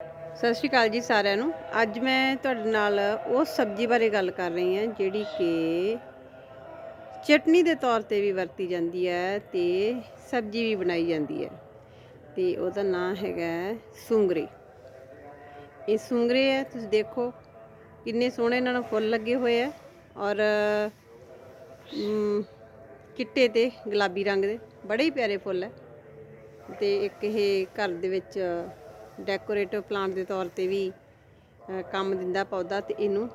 ਸਤਿ ਸ਼੍ਰੀ ਅਕਾਲ ਜੀ ਸਾਰਿਆਂ ਨੂੰ। ਅੱਜ ਮੈਂ ਤੁਹਾਡੇ ਨਾਲ ਉਸ ਸਬਜ਼ੀ ਬਾਰੇ ਗੱਲ ਕਰ ਰਹੀ ਹਾਂ ਜਿਹੜੀ ਕਿ ਚਟਨੀ ਦੇ ਤੌਰ ਤੇ ਵੀ ਵਰਤੀ ਜਾਂਦੀ ਹੈ ਤੇ ਸਬਜ਼ੀ ਵੀ ਬਣਾਈ ਜਾਂਦੀ ਹੈ ਤੇ ਉਹਦਾ ਨਾਮ ਹੈਗਾ ਸੁੰਗਰੇ। ਇਹ ਸੁੰਗਰੇ ਹੈ ਤੁਸੀਂ ਦੇਖੋ ਕਿੰਨੇ ਸੋਹਣੇ ਇਹਨਾਂ ਨੂੰ ਫੁੱਲ ਲੱਗੇ ਹੋਏ ਆ ਔਰ ਮ, ਚਿੱਟੇ ਤੇ ਗੁਲਾਬੀ ਰੰਗ ਦੇ ਬੜੇ ਹੀ ਪਿਆਰੇ ਫੁੱਲ ਹੈ ਤੇ ਇੱਕ ਇਹ ਘਰ ਦੇ ਵਿੱਚ ਡੈਕੋਰੇਟਿਵ ਪਲਾਂਟ ਦੇ ਤੌਰ ਤੇ ਵੀ ਕੰਮ ਦਿੰਦਾ ਪੌਦਾ ਤੇ ਇਹਨੂੰ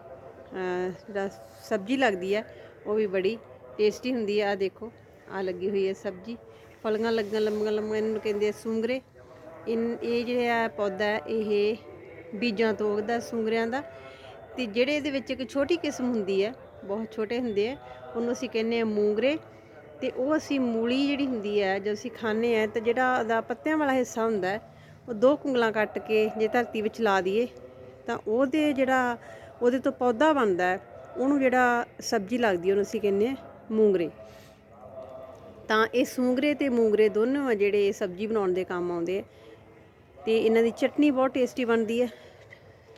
ਜਿਹੜਾ ਸਬਜ਼ੀ ਲੱਗਦੀ ਹੈ, ਉਹ ਵੀ ਬੜੀ ਟੇਸਟੀ ਹੁੰਦੀ ਹੈ। ਆ ਦੇਖੋ ਆ ਲੱਗੀ ਹੋਈ ਹੈ ਸਬਜ਼ੀ। ਫਲੀਆਂ ਲੱਗਣ ਲੰਮੀਆਂ ਲੰਮੀਆਂ, ਇਹਨੂੰ ਕਹਿੰਦੇ ਆ ਸੁੰਗਰੇ। ਇਨ, ਇਹ ਜਿਹੜਾ ਪੌਦਾ ਹੈ, ਇਹ ਬੀਜਾਂ ਤੋਂ ਉੱਗਦਾ, ਸੂੰਗਰਿਆਂ ਦਾ। ਤੇ ਜਿਹੜੇ ਇਹਦੇ ਵਿੱਚ ਇੱਕ ਛੋਟੀ ਕਿਸਮ ਹੁੰਦੀ ਹੈ, ਬਹੁਤ ਛੋਟੇ ਹੁੰਦੇ ਆ ਉਹਨੂੰ ਅਸੀਂ ਕਹਿੰਦੇ ਆ ਮੂੰਗਰੇ। ਤੇ ਉਹ ਅਸੀਂ ਮੂਲੀ ਜਿਹੜੀ ਹੁੰਦੀ ਹੈ ਜਦੋਂ ਅਸੀਂ ਖਾਂਦੇ ਆ ਤਾਂ ਜਿਹੜਾ ਉਹਦਾ ਪੱਤਿਆਂ ਵਾਲਾ ਹਿੱਸਾ ਹੁੰਦਾ ਉਹ ਦੋ ਕੁੰਗਲਾਂ ਕੱਟ ਕੇ ਜੇ ਧਰਤੀ ਵਿੱਚ ਲਾ ਦਈਏ, ਤਾਂ ਉਹਦੇ ਜਿਹੜਾ ਉਹਦੇ ਤੋਂ ਪੌਦਾ ਬਣਦਾ ਹੈ, ਉਹਨੂੰ ਜਿਹੜਾ ਸਬਜ਼ੀ ਲੱਗਦੀ ਉਹਨੂੰ ਅਸੀਂ ਕਹਿੰਦੇ ਆ ਮੂੰਗਰੇ। ਤਾਂ ਇਹ ਸੂੰਗਰੇ ਤੇ ਮੂੰਗਰੇ ਦੋਨੋਂ ਆ ਜਿਹੜੇ ਸਬਜ਼ੀ ਬਣਾਉਣ ਦੇ ਕੰਮ ਆਉਂਦੇ ਆ। ਤੇ ਇਹਨਾਂ ਦੀ ਚਟਨੀ ਬਹੁਤ ਟੇਸਟੀ ਬਣਦੀ ਹੈ।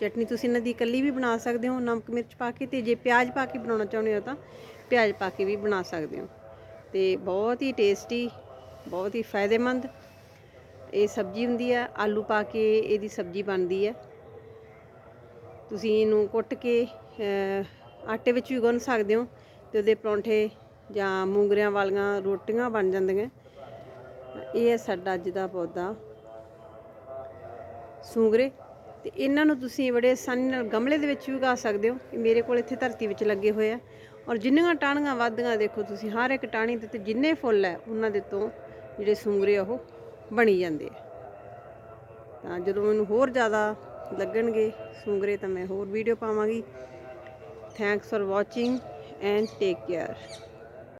ਚਟਨੀ ਤੁਸੀਂ ਇਹਨਾਂ ਦੀ ਇਕੱਲੀ ਵੀ ਬਣਾ ਸਕਦੇ ਹੋ, ਨਮਕ ਮਿਰਚ ਪਾ ਕੇ, ਤੇ ਜੇ ਪਿਆਜ਼ ਪਾ ਕੇ ਬਣਾਉਣਾ ਚਾਹੁੰਦੇ ਹੋ ਤਾਂ ਪਿਆਜ਼ ਪਾ ਕੇ ਵੀ ਬਣਾ ਸਕਦੇ ਹੋ। ਤੇ ਬਹੁਤ ਹੀ ਟੇਸਟੀ, ਬਹੁਤ ਹੀ ਫਾਇਦੇਮੰਦ ਇਹ ਸਬਜ਼ੀ ਹੁੰਦੀ ਹੈ ਆਲੂ ਪਾ ਕੇ ਇਹਦੀ ਸਬਜ਼ੀ ਬਣਦੀ ਹੈ ਤੁਸੀਂ ਇਹਨੂੰ ਕੁੱਟ ਕੇ ਆਟੇ ਵਿੱਚ ਵੀ ਗੁੰਨ ਸਕਦੇ ਹੋ ਤੇ ਉਹਦੇ ਪਰੌਂਠੇ ਜਾਂ ਮੂੰਗਰਿਆਂ ਵਾਲੀਆਂ ਰੋਟੀਆਂ ਬਣ ਜਾਂਦੀਆਂ। ਇਹ ਹੈ ਸਾਡਾ ਅੱਜ ਦਾ ਪੌਦਾ ਸੂੰਗਰੇ। ਤੇ ਇਹਨਾਂ ਨੂੰ ਤੁਸੀਂ ਬੜੇ ਆਸਾਨੀ ਨਾਲ ਗਮਲੇ ਦੇ ਵਿੱਚ ਵੀ ਉਗਾ ਸਕਦੇ ਹੋ। ਇਹ ਮੇਰੇ ਕੋਲ ਇੱਥੇ ਧਰਤੀ ਵਿੱਚ ਲੱਗੇ ਹੋਏ ਆ। ਔਰ ਜਿੰਨੀਆਂ ਟਾਹਣੀਆਂ ਵੱਧਦੀਆਂ, ਦੇਖੋ ਤੁਸੀਂ ਹਰ ਇੱਕ ਟਾਹਣੀ ਦੇ ਤੇ ਜਿੰਨੇ ਫੁੱਲ ਹੈ, ਉਹਨਾਂ ਦੇ ਤੋਂ ਜਿਹੜੇ ਸੂੰਗਰੇ ਆ ਉਹ ਬਣੀ ਜਾਂਦੇ ਆ ਤਾਂ ਜਦੋਂ ਮੈਨੂੰ ਹੋਰ ਜ਼ਿਆਦਾ ਲੱਗਣਗੇ ਸੁੰਗਰੇ ਤਾਂ ਮੈਂ ਹੋਰ ਵੀਡੀਓ ਪਾਵਾਂਗੀ। Thanks for watching and take care